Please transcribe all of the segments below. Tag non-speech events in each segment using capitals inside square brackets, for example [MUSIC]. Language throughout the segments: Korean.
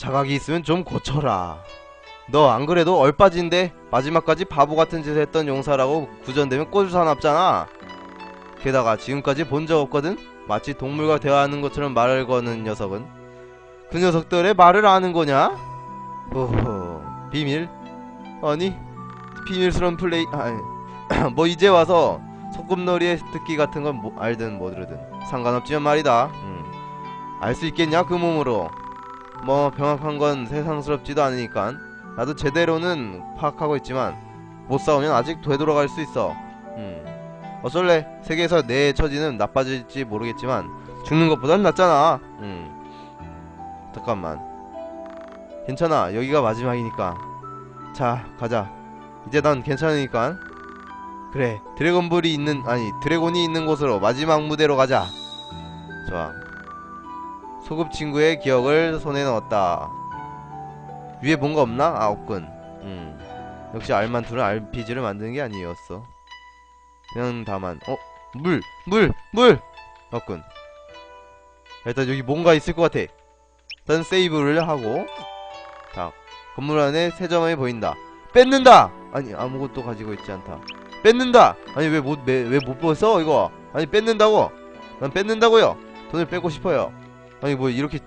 자각이 있으면 좀 고쳐라. 너 안 그래도 얼빠진데 마지막까지 바보 같은 짓을 했던 용사라고 구전되면 꼬주사납잖아. 게다가 지금까지 본 적 없거든? 마치 동물과 대화하는 것처럼 말을 거는 녀석은. 그 녀석들의 말을 아는 거냐? 오호, 비밀? 아니, 비밀스러운 플레이, 아니, [CLEARS THROAT] 뭐 이제 와서 소꿉놀이의 듣기 같은 건 뭐, 알든 모르든 상관없지만 말이다. 음. 알수 있겠냐 그 몸으로. 뭐 병합한 건 세상스럽지도 않으니까 나도 제대로는 파악하고 있지만 못 싸우면 아직 되돌아갈 수 있어. 음. 어쩔래? 세계에서 내 처지는 나빠질지 모르겠지만 죽는 것보단 낫잖아. 음. 잠깐만. 괜찮아. 여기가 마지막이니까. 자, 가자. 이제 난 괜찮으니까. 그래. 드래곤볼이 있는 아니 드래곤이 있는 곳으로 마지막 무대로 가자. 좋아. 소급 친구의 기억을 손에 넣었다. 위에 뭔가 없나? 아 없군. 음. 역시 알만투는 RPG를 만드는 게 아니었어. 그냥 다만 어? 물! 물! 물! 없군. 일단 여기 뭔가 있을 것 같아. 일단 세이브를 하고 자 건물 안에 세 점이 보인다. 뺏는다! 아니 아무것도 가지고 있지 않다. 뺏는다! 아니 왜 못 왜못 벗어 이거? 아니 뺏는다고? 난 뺏는다고요. 돈을 빼고 싶어요. 아니 뭐 이렇게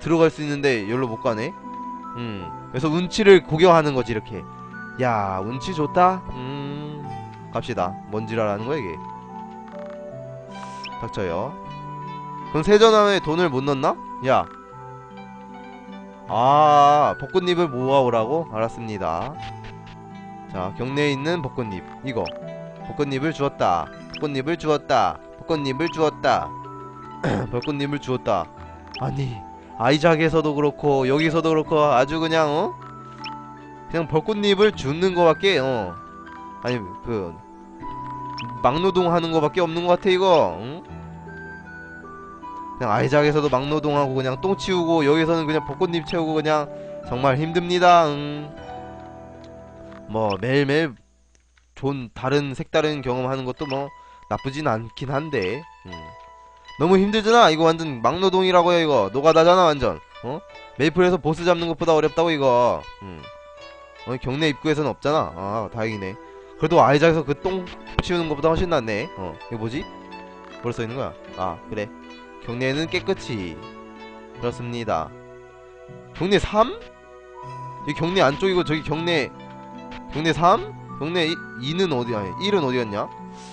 들어갈 수 있는데 여기로 못 가네. 음. 그래서 운치를 구경하는 거지 이렇게. 야 운치 좋다. 음. 갑시다. 뭔지라라는 거야 이게. 닥쳐요. 그럼 세전함에 돈을 못 넣나? 야. 아 벚꽃잎을 모아오라고? 알았습니다. 자 경내에 있는 벚꽃잎 이거. 벚꽃잎을 주었다. 벚꽃잎을 주었다. 벚꽃잎을 주었다. [CLEARS THROAT] 벚꽃잎을 주었다. 아니 아이작에서도 그렇고 여기서도 그렇고 아주 그냥 어 그냥 벚꽃잎을 주는 거밖에 어 아니 그 막노동 하는 거밖에 없는 것 같아 이거 응? 그냥 아이작에서도 막노동하고 그냥 똥 치우고 여기서는 그냥 벚꽃잎 채우고 그냥 정말 힘듭니다 응. 뭐 매일매일 좋은 다른 색다른 경험하는 것도 뭐 나쁘진 않긴 한데 음. 너무 힘들잖아 이거 완전 막노동이라고요 이거 노가다잖아 완전 어? 메이플에서 보스 잡는 것보다 어렵다고 이거 음. 어, 경내 입구에서는 없잖아 아 다행이네 그래도 아이작에서 그 똥 치우는 것보다 훨씬 낫네 어 이거 뭐지? 뭘 써있는 거야? 아 그래 경내는 깨끗이 그렇습니다 경내 3? 이 경내 안쪽이고 저기 경내 경내 3? 경내 2 는 어디 아니 1은 어디였냐?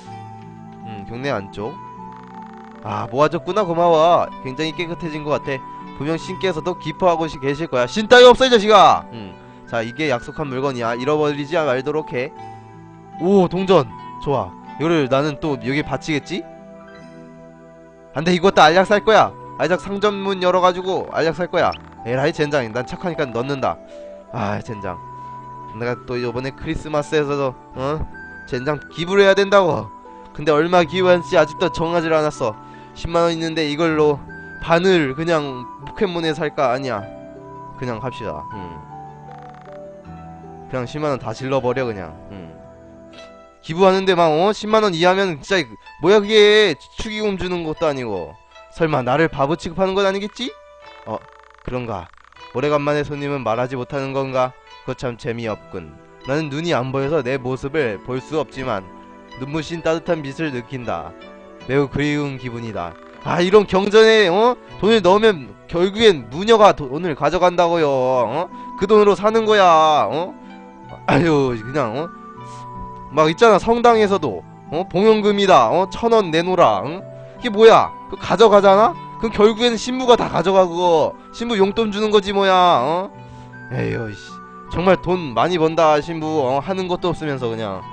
음 경내 안쪽 아 모아졌구나 고마워. 굉장히 깨끗해진 것 같아. 분명 신께서도 기뻐하고 시- 계실 거야. 신 따위 없어 이 자식아! 음. 자 이게 약속한 물건이야. 잃어버리지 말도록 해오 동전. 좋아. 이거를 나는 또 여기 바치겠지? 안돼 이것도 알약 살 거야. 알약 상점문 열어가지고 알약 살 거야. 에라이 젠장. 난 착하니까 넣는다. 아 젠장. 내가 또 이번에 크리스마스에서도 어? 젠장 기부를 해야 된다고. 근데 얼마 기부할지 아직도 정하지 않았어 10만원 있는데 이걸로 반을 그냥 포켓몬에 살까? 아니야. 그냥 갑시다. 음. 그냥 10만원 다 질러버려 그냥. 음. 기부하는데 막 어? 10만원 이하면 진짜 뭐야 그게? 축의금 주는 것도 아니고. 설마 나를 바보 취급하는 건 아니겠지? 어 그런가? 오래간만에 손님은 말하지 못하는 건가? 그거 참 재미없군. 나는 눈이 안 보여서 내 모습을 볼 수 없지만 눈부신 따뜻한 빛을 느낀다 매우 그리운 기분이다. 아 이런 경전에 어? 돈을 넣으면 결국엔 무녀가 돈을 가져간다고요 어? 그 돈으로 사는 거야 어? 아유 그냥 어? 막 있잖아 성당에서도 어? 봉연금이다 어? 천 원 내놓으라 응? 이게 뭐야? 그 가져가잖아? 그럼 결국에는 신부가 다 가져가 그거. 신부 용돈 주는 거지 뭐야 어? 에휴 씨. 정말 돈 많이 번다 신부 어? 하는 것도 없으면서 그냥.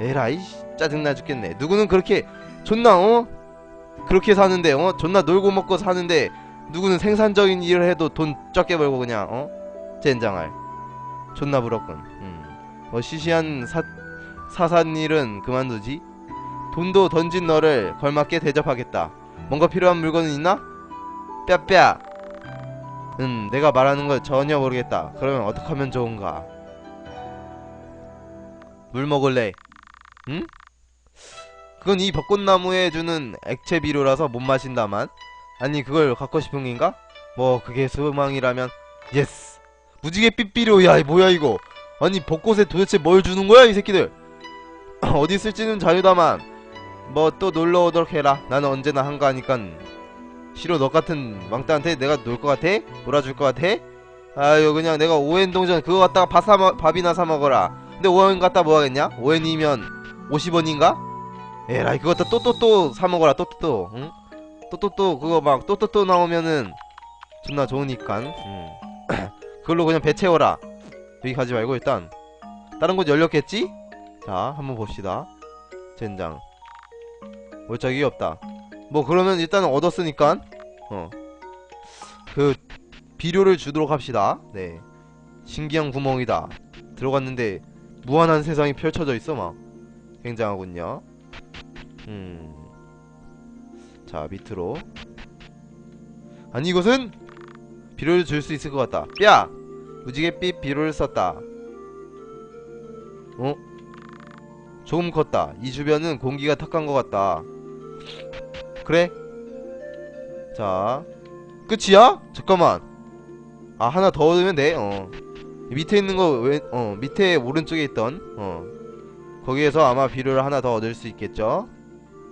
에라이 씨, 짜증나 죽겠네. 누구는 그렇게 존나 어? 그렇게 사는데 어? 존나 놀고 먹고 사는데 누구는 생산적인 일을 해도 돈 적게 벌고 그냥 어? 젠장할. 존나 부럽군. 음 뭐 시시한 사 사산 일은 그만두지. 돈도 던진 너를 걸맞게 대접하겠다. 뭔가 필요한 물건은 있나? 뼈뼈 음 내가 말하는 걸 전혀 모르겠다. 그러면 어떻게 하면 좋은가? 물 먹을래? 응? 그건 이 벚꽃나무에 주는 액체 비료라서 못 마신다만 아니 그걸 갖고 싶은 건가? 뭐 그게 소망이라면 예스 무지개 삐삐로 야 뭐야 이거 아니 벚꽃에 도대체 뭘 주는 거야 이 새끼들 [CLEARS THROAT] 어디 쓸지는 자유다만 뭐 또 놀러 오도록 해라 나는 언제나 한가하니깐 싫어 너 같은 왕따한테 내가 놀 것 같아? 놀아줄 것 같아? 아유 그냥 내가 오엔 동전 그거 갖다가 밥이나 사 먹어라 근데 오엔 갖다 뭐 하겠냐? 오엔이면 50원인가? 에라이 그거 또또또 사 먹어라. 또또 또. 응? 또또 또. 그거 막 또또또 나오면은 존나 좋으니까 음. [CLEARS THROAT] 그걸로 그냥 배 채워라. 여기 가지 말고 일단 다른 곳 열렸겠지? 자 한번 봅시다. 젠장. 월짝이 없다. 뭐 그러면 일단 얻었으니까 어그 비료를 주도록 합시다. 네. 신기한 구멍이다. 들어갔는데 무한한 세상이 펼쳐져 있어 막. 굉장하군요 음 자 밑으로. 아니 이것은 비료를 줄 수 있을 것 같다. 야 무지갯빛 비료를 썼다. 어? 조금 컸다. 이 주변은 공기가 탁한 것 같다. 그래? 자 끝이야? 잠깐만. 아 하나 더 얻으면 돼? 어. 밑에 있는 거 왼, 어 밑에 오른쪽에 있던 어 거기에서 아마 비료를 하나 더 얻을 수 있겠죠?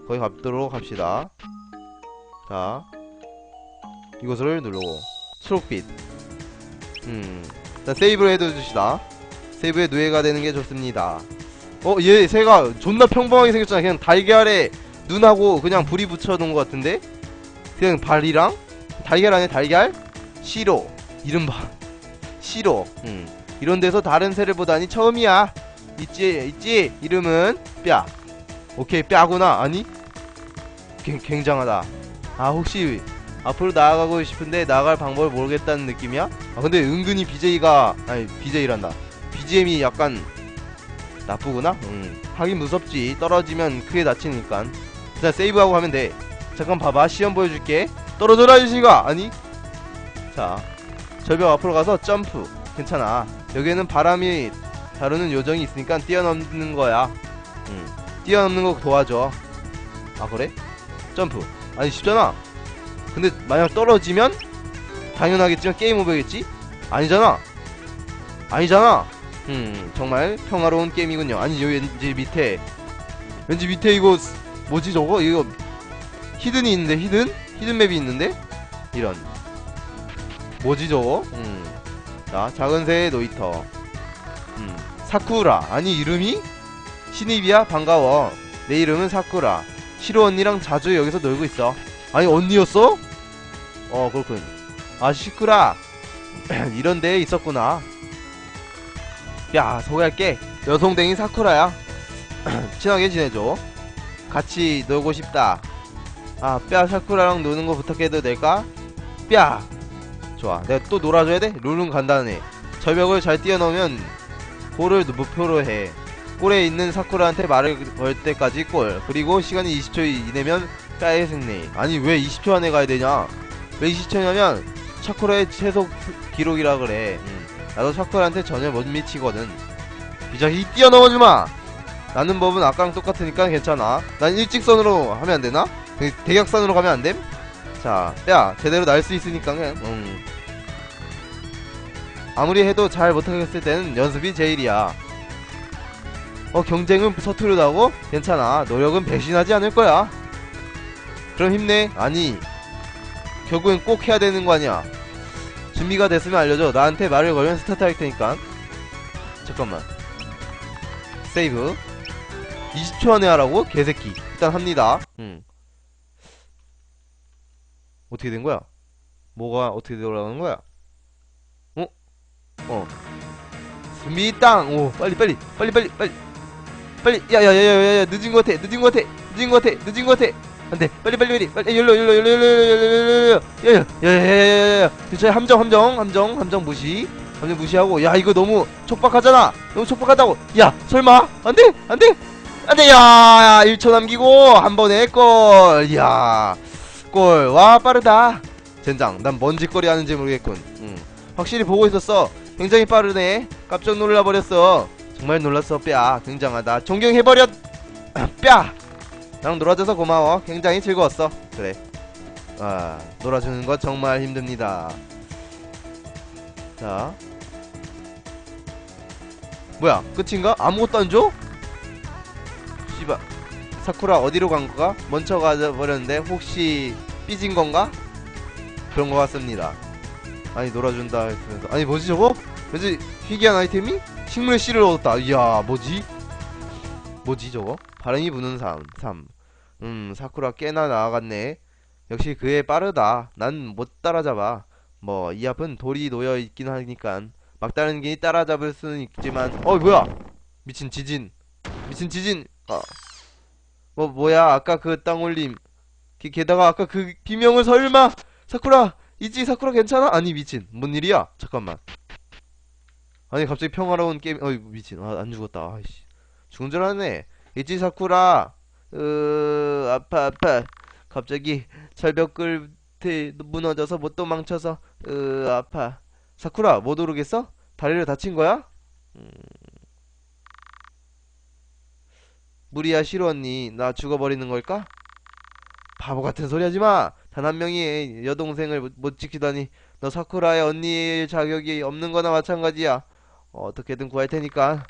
거기 가도록 합시다. 자 이것을 누르고 초록빛. 음 일단 세이브를 해둬주시다. 세이브에 누에가 되는 게 좋습니다. 어 얘 새가 존나 평범하게 생겼잖아. 그냥 달걀에 눈하고 그냥 불이 붙여놓은 것 같은데? 그냥 발이랑? 달걀 안에 달걀? 시로. 봐. 시로. 음 이런 데서 다른 새를 보다니 처음이야 있지? 있지? 이름은 뼈. 오케이 뼈구나. 아니? 굉- 굉장하다. 아 혹시 앞으로 나아가고 싶은데 나아갈 방법을 모르겠다는 느낌이야? 아 근데 은근히 BJ가 아니 BJ란다. BGM이 약간 나쁘구나? 음 하긴 무섭지. 떨어지면 크게 다치니까. 일단 세이브하고 하면 돼. 잠깐 봐봐. 시험 보여줄게. 떨어져라 이시가. 아니? 자 절벽 앞으로 가서 점프. 괜찮아. 여기에는 바람이 다루는 요정이 있으니까 뛰어넘는 거야 음 뛰어넘는 거 도와줘 아 그래? 점프 아니 쉽잖아 근데 만약 떨어지면 당연하겠지만 게임 오버겠지? 아니잖아 아니잖아 음 정말 평화로운 게임이군요 아니 여기 왠지 밑에 왠지 밑에 이거 스- 뭐지 저거 이거 히든이 있는데 히든? 히든 맵이 있는데? 이런 뭐지 저거? 음. 자 작은 새의 놀이터 음. 사쿠라. 아니 이름이? 신입이야? 반가워. 내 이름은 사쿠라. 시로 언니랑 자주 여기서 놀고 있어. 아니 언니였어? 어 그렇군. 아 시쿠라. [CLEARS THROAT] 이런 데에 있었구나. 야 소개할게. 여성댕이 사쿠라야. [CLEARS THROAT] 친하게 지내줘. 같이 놀고 싶다. 아뼈 사쿠라랑 노는 거 부탁해도 될까? 뼈 좋아. 내가 또 놀아줘야 돼? 룰은 간단해 절벽을 잘 뛰어넘으면 골을 목표로 해. 골에 있는 사쿠라한테 말을 걸 때까지 골. 그리고 시간이 20초 이내면 뼈의 승리. 아니 왜 20초 안에 가야 되냐? 왜 20초냐면 사쿠라의 최소 기록이라 그래. 음. 나도 사쿠라한테 전혀 못 미치거든. 이 자식 뛰어넘어주마! 나는 법은 아까랑 똑같으니까 괜찮아. 난 일직선으로 하면 안 되나? 그 대각선으로 가면 안 됨? 자, 야, 제대로 날 수 있으니까 그냥, 음. 아무리 해도 잘 못하겠을 때는 연습이 제일이야. 어, 경쟁은 서투르다고? 괜찮아. 노력은 배신하지 않을 거야. 그럼 힘내. 아니, 결국엔 꼭 해야 되는 거 아니야. 준비가 됐으면 알려줘. 나한테 말을 걸면 스타트 할 테니까. 잠깐만. 세이브. 20초 안에 하라고? 개새끼. 일단 합니다. 음. 어떻게 된 거야? 뭐가 어떻게 돌아가는 거야? 어? 어. 준비 땅! 오, 빨리, 빨리, 빨리, 빨리, 빨리. 빨리, 야, 야, 야, 야, 야, 늦은 것 같아, 늦은 것 같아, 늦은 것 같아, 늦은 것 같아. 안 돼, 빨리, 빨리, 빨리, 빨리, 열로, 열로, 열로, 열로, 열로, 열로, 열로, 야, 야, 야, 야, 야, 야, 야, 저 함정, 함정, 함정, 함정 무시. 함정 무시하고, 야, 이거 너무 촉박하잖아. 너무 촉박하다고. 야, 설마? 안 돼, 안 돼, 안 돼, 야, 야 1초 남기고, 한 번에 골. 야, 골. 와, 빠르다. 젠장, 난 뭔 짓거리 하는지 모르겠군. 음. 확실히 보고 있었어. 굉장히 빠르네. 깜짝 놀라버렸어. 정말 놀랐어, 뼈. 굉장하다. 존경해버렸, [CLEARS THROAT] 뼈. 나랑 놀아줘서 고마워. 굉장히 즐거웠어. 그래. 아, 놀아주는 거 정말 힘듭니다. 자 뭐야 끝인가? 아무것도 안 줘? 씨발 사쿠라 어디로 간 거가? 먼저 가버렸는데 혹시 삐진 건가? 그런 거 같습니다 아니 놀아준다 했으면서. 아니 뭐지 저거? 왠지? 희귀한 아이템이? 식물의 씨를 얻었다. 이야 뭐지? 뭐지 저거? 바람이 부는 삶 3. 음 사쿠라 꽤나 나아갔네. 역시 그애 빠르다. 난 못 따라잡아. 뭐 이 앞은 돌이 놓여 있긴 하니깐 막다른 길이 따라잡을 수는 있지만. 어 뭐야? 미친 지진. 미친 지진. 어. 뭐 뭐야? 아까 그 땅 올림. 게, 게다가 아까 그 비명을 설마? 사쿠라 있지 사쿠라 괜찮아? 아니 미친. 뭔 일이야? 잠깐만. 아니 갑자기 평화로운 게임 어이 미친. 아, 안 죽었다. 아이씨. 죽은 줄 알았네. 있지 사쿠라 으 아파 아파. 갑자기 절벽 끝에 무너져서 못 도망쳐서 으 아파. 사쿠라 못 오르겠어? 다리를 다친 거야? 음... 무리야 시로 언니. 나 죽어버리는 걸까? 바보 같은 소리 하지 마. 단 한 명이 여동생을 못, 못 지키다니 너 사쿠라의 언니일 자격이 없는 거나 마찬가지야. 어 떻게든 구할 테니까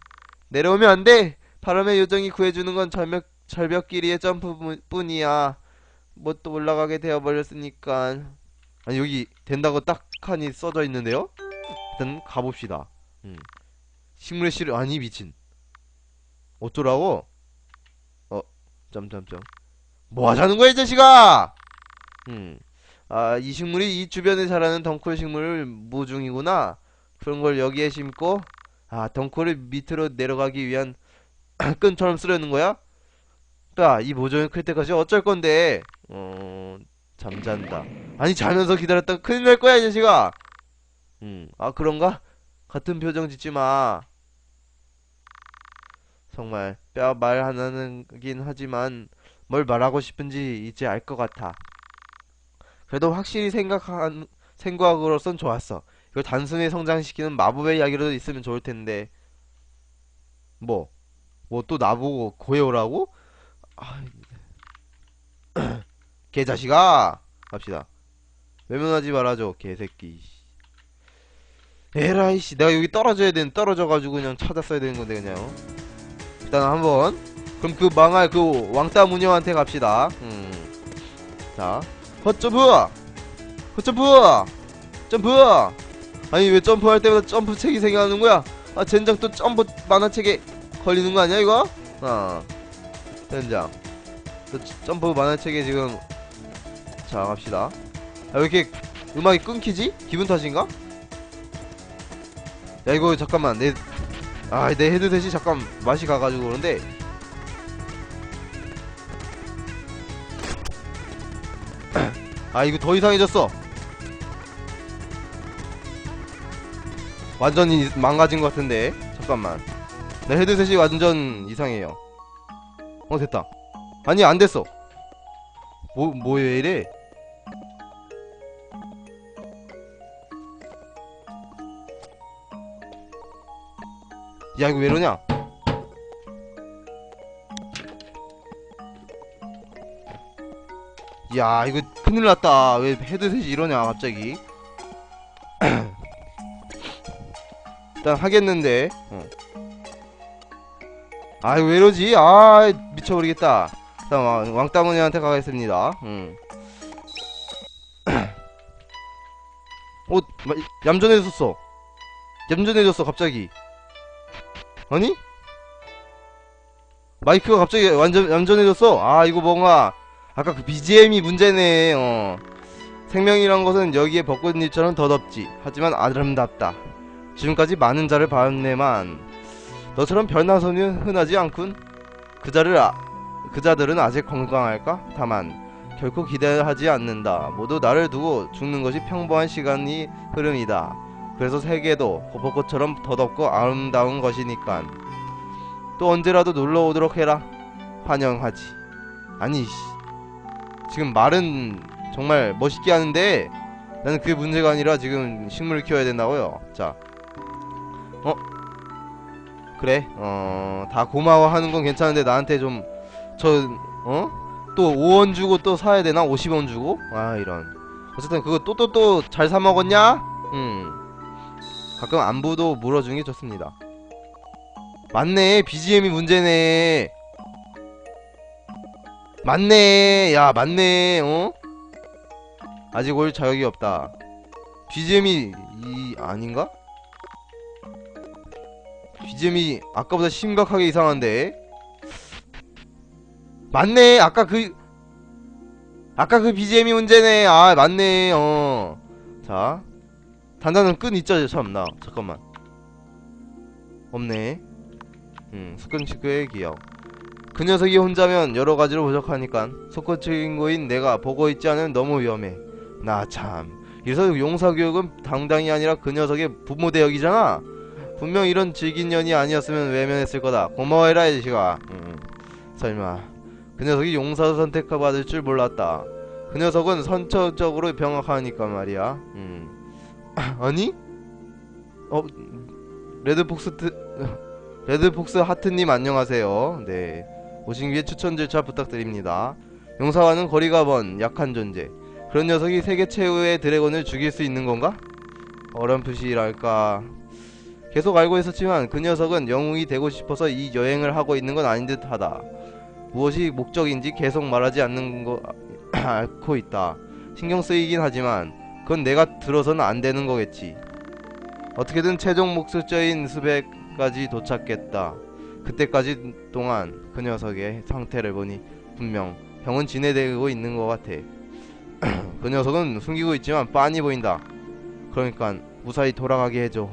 내려오면 안 돼. 바람의 요정이 구해주는 건 절벽 절벽끼리의 점프뿐이야. 뭐 또 올라가게 되어버렸으니까. 아니 여기 된다고 딱 하니 써져 있는데요? 일단 가봅시다. 음. 식물의 씨를 아니 미친. 어쩌라고? 어 점점점. 뭐 하자는 거야 이 자식아! 음. 아, 이 식물이 이 주변에 자라는 덩쿨 식물 모종이구나. 그런 걸 여기에 심고, 아, 덩쿨을 밑으로 내려가기 위한 [CLEARS THROAT] 끈처럼 쓰려는 거야? 야, 이 모종이 클 때까지 어쩔 건데? 어, 잠잔다. 아니, 자면서 기다렸다가 큰일 날 거야, 이 자식아! 음, 아, 그런가? 같은 표정 짓지 마. 정말, 뼈 말 하나는긴 하지만, 뭘 말하고 싶은지 이제 알 것 같아. 그래도 확실히 생각한 생각으로선 좋았어. 이걸 단순히 성장시키는 마법의 이야기라도 있으면 좋을 텐데. 뭐? 뭐 또 나보고 고해오라고? 아, [CLEARS THROAT] 개자식아! 갑시다. 외면하지 말아줘, 개새끼. 에라이 씨, 내가 여기 떨어져야 되는 떨어져가지고 그냥 찾았어야 되는 건데 그냥. 일단 한번 그럼 그 망할 그 왕따 무녀한테 갑시다. 음. 자, 헛점프! 헛점프! 점프! 아니 왜 점프할 때마다 점프책이 생겨나는 거야? 아 젠장 또 점프 만화책에 걸리는 거 아니야 이거? 아, 젠장. 또 점프 만화책에 지금 자 갑시다. 아, 왜 이렇게 음악이 끊기지? 기분 탓인가? 야 이거 잠깐만 내 아, 내 헤드셋이 잠깐 맛이 가가지고 그런데 아 이거 더 이상해졌어. 완전히 망가진 것 같은데. 잠깐만. 내 헤드셋이 완전 이상해요. 어 됐다. 아니 안 됐어. 뭐, 뭐왜 이래? 야 이거 왜 이러냐 야 이거 큰일 났다. 왜 헤드셋이 이러냐 갑자기. [CLEARS THROAT] 일단 하겠는데. 어. 아이 왜 이러지? 아 미쳐버리겠다. 일단 왕- 왕따무니한테 가겠습니다. 음. [CLEARS THROAT] 어 마- 얌전해졌어. 얌전해졌어 갑자기. 아니? 마이크가 갑자기 완전 얌전해졌어? 아 이거 뭔가 아까 그 BGM이 문제네. 어. 생명이란 것은 여기에 벚꽃잎처럼 더덥지. 하지만 아름답다. 지금까지 많은 자를 봤네만 너처럼 별나선은 흔하지 않군. 그 자를 아, 그 자들은 아직 건강할까? 다만 결코 기대하지 않는다. 모두 나를 두고 죽는 것이 평범한 시간이 흐름이다. 그래서 세계도 벚꽃처럼 더덥고 아름다운 것이니까. 또 언제라도 놀러 오도록 해라. 환영하지. 아니 씨. 지금 말은 정말 멋있게 하는데 나는 그게 문제가 아니라 지금 식물을 키워야 된다고요. 자, 어 그래, 어 다 고마워하는 건 괜찮은데 나한테 좀 저 어? 또 5원 주고 또 사야 되나? 50원 주고? 아 이런. 어쨌든 그거 또 또 또 잘 사 먹었냐? 음. 가끔 안부도 물어주는 게 좋습니다. 맞네. BGM이 문제네. 맞네. 야, 맞네. 어? 아직 올 자격이 없다. BGM이 이 아닌가? BGM이 아까보다 심각하게 이상한데. 맞네. 아까 그 아까 그 BGM이 문제네. 아, 맞네. 어. 자. 단단한 끈 있죠, 참나. 잠깐만. 없네. 음, 스콘치크의 기억. 그 녀석이 혼자면 여러 가지로 부족하니까 속고 친구인 내가 보고 있지 않으면 너무 위험해. 나 참. 이래서 용사 교육은 당당히 아니라 그 녀석의 부모 대역이잖아. 분명 이런 질긴 년이 아니었으면 외면했을 거다. 고마워해라 이 자식아. 음, 설마 그 녀석이 용사 선택받을 줄 몰랐다. 그 녀석은 선천적으로 병약하니까 말이야. 음. [CLEARS THROAT] 아니? 어 레드폭스 트... [LAUGHS] 레드폭스 하트님 안녕하세요. 네. 오신 뒤에 추천 절차 부탁드립니다. 용사와는 거리가 먼 약한 존재. 그런 녀석이 세계 최후의 드래곤을 죽일 수 있는 건가? 어렴풋이랄까. 계속 알고 있었지만 그 녀석은 영웅이 되고 싶어서 이 여행을 하고 있는 건 아닌 듯 하다. 무엇이 목적인지 계속 말하지 않는 거 [CLEARS THROAT] 앓고 있다. 신경 쓰이긴 하지만 그건 내가 들어서는 안 되는 거겠지. 어떻게든 최종 목적지인 수백까지 도착했다. 그때까지 동안 그 녀석의 상태를 보니 분명 병은 진행되고 있는 것 같아. [CLEARS THROAT] 그 녀석은 숨기고 있지만 빤히 보인다. 그러니까 무사히 돌아가게 해줘.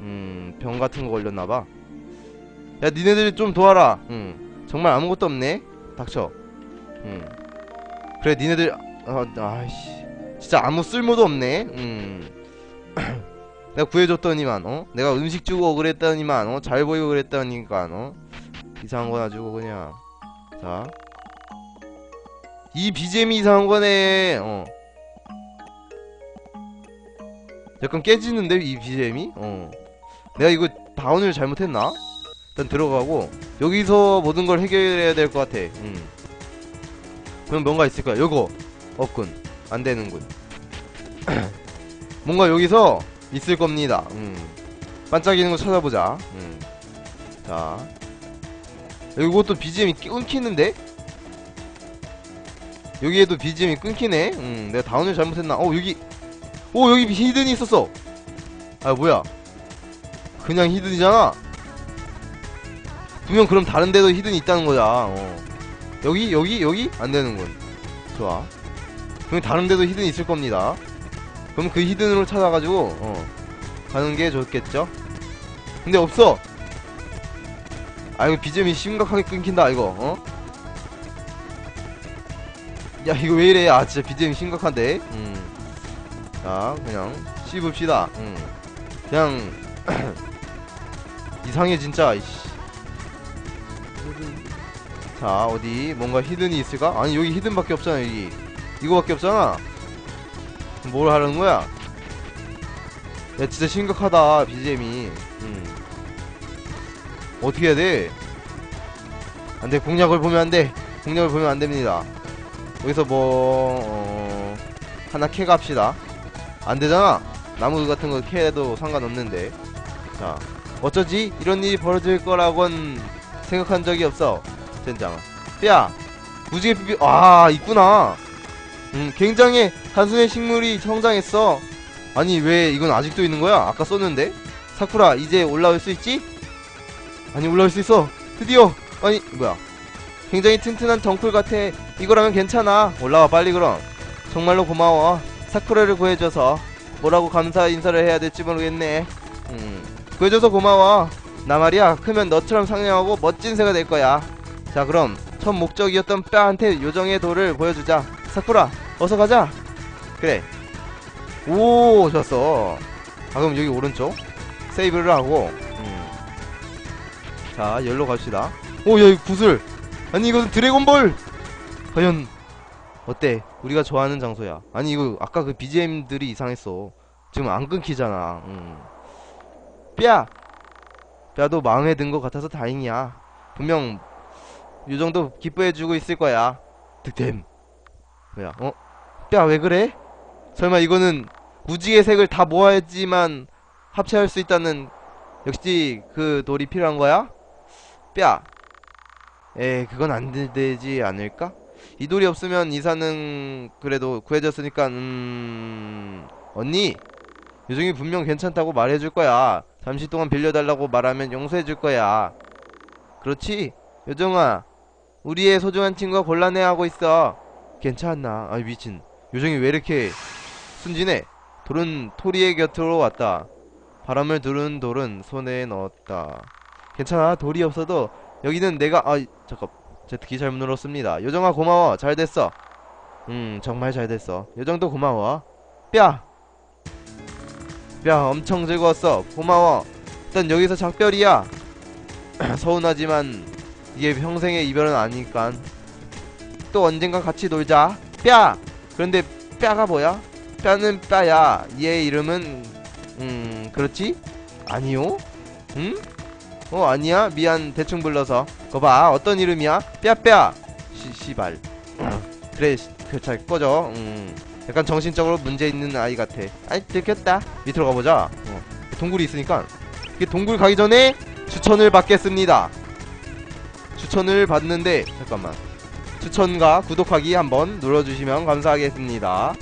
음, 병 같은 거 걸렸나봐. 야, 니네들 좀 도와라. 음, 정말 아무것도 없네. 닥쳐. 음, 그래, 니네들, 아, 아이씨, 진짜 아무 쓸모도 없네. 음, [CLEARS THROAT] 내가 구해줬더니만, 어? 내가 음식 주고 그랬더니만, 어? 잘 보이고 그랬더니까, 어? 이상한 거나 주고 그냥. 자, 이 BGM이 이상한 거네. 어. 약간 깨지는데 이 BGM이? 어. 내가 이거 다운을 잘못했나? 일단 들어가고 여기서 모든 걸 해결해야 될 것 같아. 음. 그럼 뭔가 있을 거야. 요거 없군. 안 되는군. [CLEARS THROAT] 뭔가 여기서 있을 겁니다. 음. 반짝이는 거 찾아보자. 음. 자. 이것도 BGM이 끊기는데? 여기에도 BGM이 끊기네. 음, 내가 다운을 잘못했나? 어, 여기. 오, 여기 히든이 있었어. 아, 뭐야. 그냥 히든이잖아. 분명 그럼 다른 데도 히든이 있다는 거야. 어. 여기, 여기, 여기? 안 되는군. 좋아. 그럼 다른 데도 히든이 있을 겁니다. 그럼 그 히든으로 찾아가지고, 어. 가는 게 좋겠죠? 근데 없어! 아, 이거 BGM이 심각하게 끊긴다, 이거, 어? 야 이거 왜 이래 아 진짜 BGM 심각한데 음. 자 그냥 씹읍시다 음. 그냥 [CLEARS THROAT] 이상해 진짜 이씨 자 어디 뭔가 히든이 있을까? 아니 여기 히든밖에 없잖아 여기 이거밖에 없잖아 뭘 하는 거야? 야 진짜 심각하다 BGM이. 음. 어떻게 해야 돼? 안돼 공략을 보면 안돼. 공략을 보면 안됩니다. 여기서 뭐 어... 하나 캐 갑시다. 안되잖아. 나무 같은 거 캐도 상관없는데. 자 어쩌지? 이런 일이 벌어질 거라곤 생각한 적이 없어 젠장 야 무지개 비비 아 있구나. 음 굉장히 단순의 식물이 성장했어 아니 왜 이건 아직도 있는 거야 아까 썼는데 사쿠라 이제 올라올 수 있지 아니 올라올 수 있어 드디어 아니 뭐야 굉장히 튼튼한 덩쿨 같아. 이거라면 괜찮아. 올라와 빨리 그럼. 정말로 고마워. 사쿠라를 구해줘서 뭐라고 감사 인사를 해야 될지 모르겠네. 음, 구해줘서 고마워. 나 말이야 크면 너처럼 상냥하고 멋진 새가 될 거야. 자 그럼 첫 목적이었던 뼈한테 요정의 돌을 보여주자. 사쿠라 어서 가자. 그래. 오 좋았어. 아 그럼 여기 오른쪽 세이브를 하고. 음. 자 열로 갑시다. 오 여기 구슬. 아니 이건 드래곤볼 과연 어때 우리가 좋아하는 장소야 아니 이거 아까 그 BGM들이 이상했어 지금 안 끊기잖아 음. 뼈 뼈도 마음에 든 것 같아서 다행이야 분명 이 정도 기뻐해주고 있을 거야 득템 뭐야 어? 뼈 왜 그래? 설마 이거는 무지개 색을 다 모아야지만 합체할 수 있다는 역시 그 돌이 필요한 거야? 뼈. 에 그건 안 되- 되지 않을까? 이 돌이 없으면 이사는 그래도 구해졌으니까 음 언니 요정이 분명 괜찮다고 말해줄 거야. 잠시 동안 빌려달라고 말하면 용서해줄 거야. 그렇지? 요정아, 우리의 소중한 친구가 곤란해하고 있어. 괜찮나? 아 미친. 요정이 왜 이렇게 순진해? 돌은 토리의 곁으로 왔다. 바람을 두른 돌은 손에 넣었다. 괜찮아. 돌이 없어도 여기는 내가 아 잠깐 제트키 잘못 눌렀습니다. 요정아 고마워. 잘 됐어. 음 정말 잘 됐어. 요정도 고마워. 뼈. 뼈 엄청 즐거웠어. 고마워. 일단 여기서 작별이야. [CLEARS THROAT] 서운하지만 이게 평생의 이별은 아니니까. 또 언젠가 같이 놀자. 뼈. 그런데 뼈가 뭐야? 뼈는 뼈야. 얘의 이름은 음 그렇지? 아니요? 응? 어 아니야? 미안 대충 불러서. 거봐 어떤 이름이야? 뼈뼈. 시 시발. 그래 그잘 꺼져. 음. 약간 정신적으로 문제 있는 아이 같아. 아이 들켰다. 밑으로 가보자. 어. 동굴이 있으니까. 이게 동굴 가기 전에 추천을 받겠습니다. 추천을 받는데 잠깐만. 추천과 구독하기 한번 눌러주시면 감사하겠습니다.